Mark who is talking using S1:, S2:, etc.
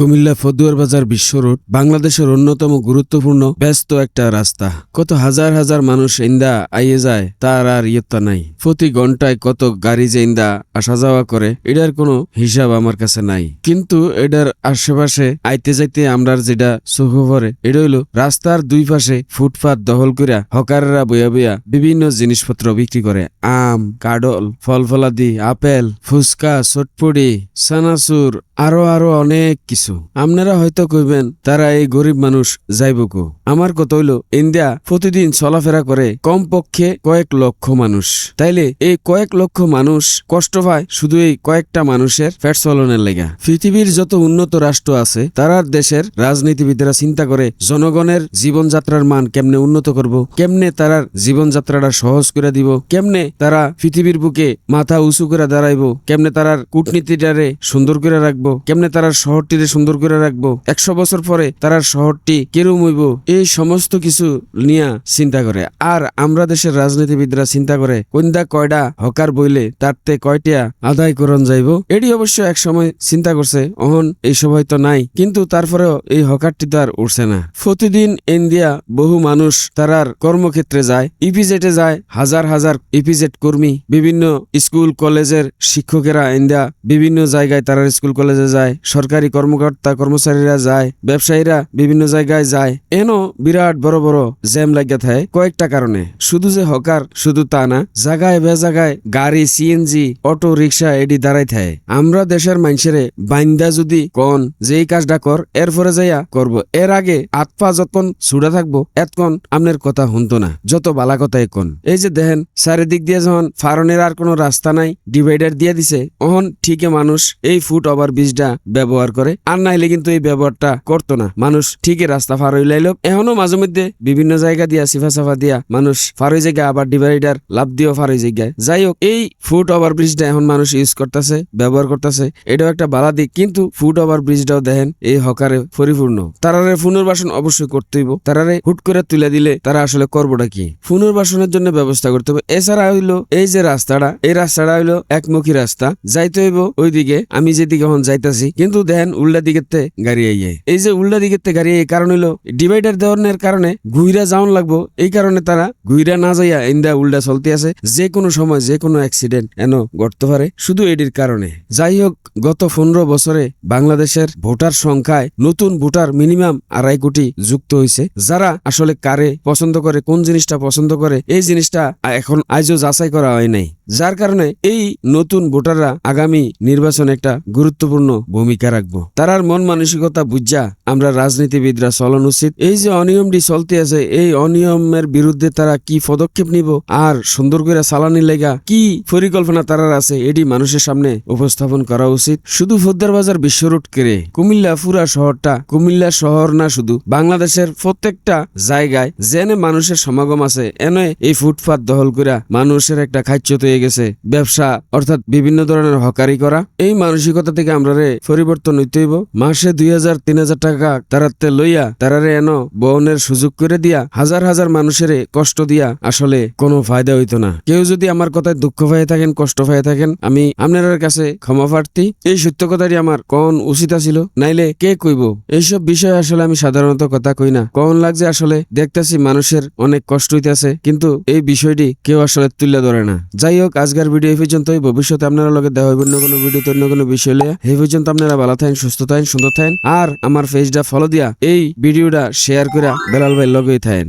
S1: কুমিল্লা ফদুয়ার বাজার বিশ্ব রোড বাংলাদেশের অন্যতম গুরুত্বপূর্ণ, ব্যস্ত একটা রাস্তা। কত হাজার হাজার মানুষ ইন্দা আইয়ে যায়, তার আর ইয়ত্তা নাই। প্রতি ঘন্টায় কত গাড়ি যে ইন্দা আসা যাওয়া করে, এটার কোনো হিসাব আমার কাছে নাই। কিন্তু এটার আশেপাশে আইতে যাইতে আমরার যেটা চোখ পরে এটা হইল রাস্তার দুই পাশে ফুটপাত দখল কইরা হকাররা বইয়া বইয়া বিভিন্ন জিনিসপত্র বিক্রি করে। আম, কাডল, ফল ফলাদি, আপেল, ফুচকা চটপড়ি সানাসুর আরও আরও অনেক কিছু। আপনারা হয়তো কইবেন, তারা এই গরিব মানুষ যাইব কো? আমার কথা হইল, ইন্ডিয়া প্রতিদিন চলাফেরা করে কম পক্ষে কয়েক লক্ষ মানুষ। তাইলে এই কয়েক লক্ষ মানুষ কষ্ট পায় শুধু এই কয়েকটা মানুষের ফ্যাট চলনের লেগা। পৃথিবীর যত উন্নত রাষ্ট্র আছে তারার দেশের রাজনীতিবিদরা চিন্তা করে, জনগণের জীবনযাত্রার মান কেমনে উন্নত করব? কেমনে তারার জীবনযাত্রাটা সহজ করে দিব? কেমনে তারা পৃথিবীর বুকে মাথা উঁচু করে দাঁড়াইবো? কেমনে তারার কূটনীতিটারে সুন্দর করে রাখব? কেমনে তারার শহরটিরে সুন্দর করে রাখব? একশো বছর পরে তারার শহরটি কেরম হইব? এই সমস্ত কিছু নিয়া চিন্তা করে। আর আমরা দেশের রাজনীতিবিদরা চিন্তা করে কোনদা কয়টা হকার বইলে তারতে কয়টিয়া আদায় করণ যাইব? এটি অবশ্য এক সময় চিন্তা করছে, অহন এই সবাই তো নাই। কিন্তু তারপরেও এই হকারটি তো আর উঠছে না। প্রতিদিন ইন্ডিয়া বহু মানুষ তারার কর্মক্ষেত্রে যায় ইপিজেটে যায়, হাজার হাজার ইপিজেট কর্মী, বিভিন্ন স্কুল, কলেজের শিক্ষকেরা ইন্ডিয়া বিভিন্ন জায়গায় তারা স্কুল কলেজে যায়, সরকারি কর্মকর্তা কর্মচারীরা যায়, ব্যবসায়ীরা বিভিন্ন জায়গায় যায়। এনো বিরাট বড় বড় জ্যাম লাগিয়া থাকে কয়েকটা কারণে। শুধু যে হকার, শুধু তা না, জায়গায় বে জায়গায় গাড়ি সিএনজি অটো, রিক্সা, এডি দাঁড়াই থাকে। আমরা দেশের মানুষেরে বাইন্দা যদি কন যে এই কাজটা কর, এরপরে যাইয়া করব। এর আগে আত পা যতক্ষণ ছুড়া থাকব, এতক্ষণ আপনার কথা শুনতো না, যত বালা কথাই কোন। এই যে দেখেন, চারিদিক দিয়ে যখন ফারনের আর কোনো রাস্তা নাই, ডিভাইডার দিয়ে দিছে, অহন ঠিকই মানুষ এই ফুট ওভার ব্রিজটা ব্যবহার করে। আর নাইলে কিন্তু এই ব্যবহারটা করতো না। মানুষ ঠিকই রাস্তা ফার হয়ে লাইল এখনও মাঝে মধ্যে বিভিন্ন জায়গা দিয়া, সিফা সাফা দিয়া মানুষ ফার হয়ে জায়গা আবার ডিভাইডার লাভ দিয়েও ফার হয়ে জায়গায় যাই হোক, এই ফুট ওভার ব্রিজটা এখন মানুষ ইউজ করতেছে, ব্যবহার করতেছে। এটাও একটা বালা দিক, কিন্তু ফুট ওভার ব্রিজটাও দেখেন, এই হকারে পরিপূর্ণ। তারারে পুনর্বাসন অবশ্যই করতে হইব। তারারে হুট করে তুলে দিলে তারা আসলে করবোটা কি? পুনর্বাসনের জন্য ব্যবস্থা করতে হবে এছাড়া হইল এই যে রাস্তাটা, এই রাস্তাটা হইল একমুখী রাস্তা। যাইতে হইব ওইদিকে। আমি যেদিকে এখন যাইতাছি, কিন্তু দেখেন উল্টা দিকের তে গাড়ি আইয়ে। এই যে উল্টা দিকের তে গাড়ি এই কারণ হইল ডিভাইডার দেওয়ার কারণে ঘুইরা যাওন লাগবো, এই কারণে তারা ঘুইরা না যাইয়া ইন্দা উল্টা চলতে আছে যে কোনো সময় যে কোনো অ্যাক্সিডেন্ট এন ঘটতে পারে, শুধু এটির কারণে। যাই হোক, গত পনেরো বছরে বাংলাদেশের ভোটার সংখ্যায় নতুন ভোটার মিনিমাম আড়াই কোটি যুক্ত হয়েছে যারা আসলে কারে পছন্দ করে, কোন জিনিসটা পছন্দ করে, এই জিনিসটা এখন আজও যাচাই করা হয় নাই। যার কারণে এই নতুন ভোটাররা আগামী নির্বাচনে একটা গুরুত্বপূর্ণ ভূমিকা রাখব। তারার মন মানসিকতা বুঝা, আমরা রাজনীতিবিদরা চলন উচিত। এই যে অনিয়মটি চলতে আছে, এই অনিয়মের বিরুদ্ধে তারা কি পদক্ষেপ নিব? আর সুন্দর করে চালানি লেগা কি পরিকল্পনা তারার আছে, এটি মানুষের সামনে উপস্থাপন করা উচিত। শুধু ফোদ্দার বাজার বিশ্ব রোড কেড়ে, কুমিল্লা পুরা শহরটা, কুমিল্লা শহর না শুধু, বাংলাদেশের প্রত্যেকটা জায়গায় জেনে মানুষের সমাগম আছে, এনে এই ফুটপাত দখল করা মানুষের একটা খাদ্য হয়ে গেছে। ব্যবসা, অর্থাৎ বিভিন্ন ধরনের হকারি করা, এই মানসিকতা থেকে আমরা রে পরিবর্তন হইতে হইব। মাসে দুই হাজার, তিন হাজার টাকা তারাতে লইয়া তারারে এনো বহনের সুযোগ করে দিয়া হাজার হাজার মানুষের কষ্ট দিয়া আসলে কোনো ফায়দা হইতো না। কেউ যদি আমার কথায় দুঃখ পাই থাকেন, কষ্ট পাই থাকেন, আমি আপনার কাছে ক্ষমা প্রার্থী। এই সত্য কথাটি আমার কন উচিত ছিল নাইলে কে কইব? এইসব বিষয় আসলে আমি সাধারণত কথা কই না। কন লাগছে আসলে, দেখতেছি মানুষের অনেক কষ্ট হইতেছে, কিন্তু এই বিষয়টি কেউ আসলে তুলে ধরে না। যাই হোক, আজকের ভিডিও এই পর্যন্তই। ভবিষ্যতে আপনারা লগে দেখা হইব অন্য কোনো ভিডিও অন্য কোনো বিষয় লিয়ে পর্যন্ত আপনারা ভালো থাকেন, সুস্থ থাকেন, সুন্দর থাকেন। আর আমার পেজটা ফলো দিয়া এই ভিডিওটা শেয়ার করে বেলাল ভাই লগেই থাকেন।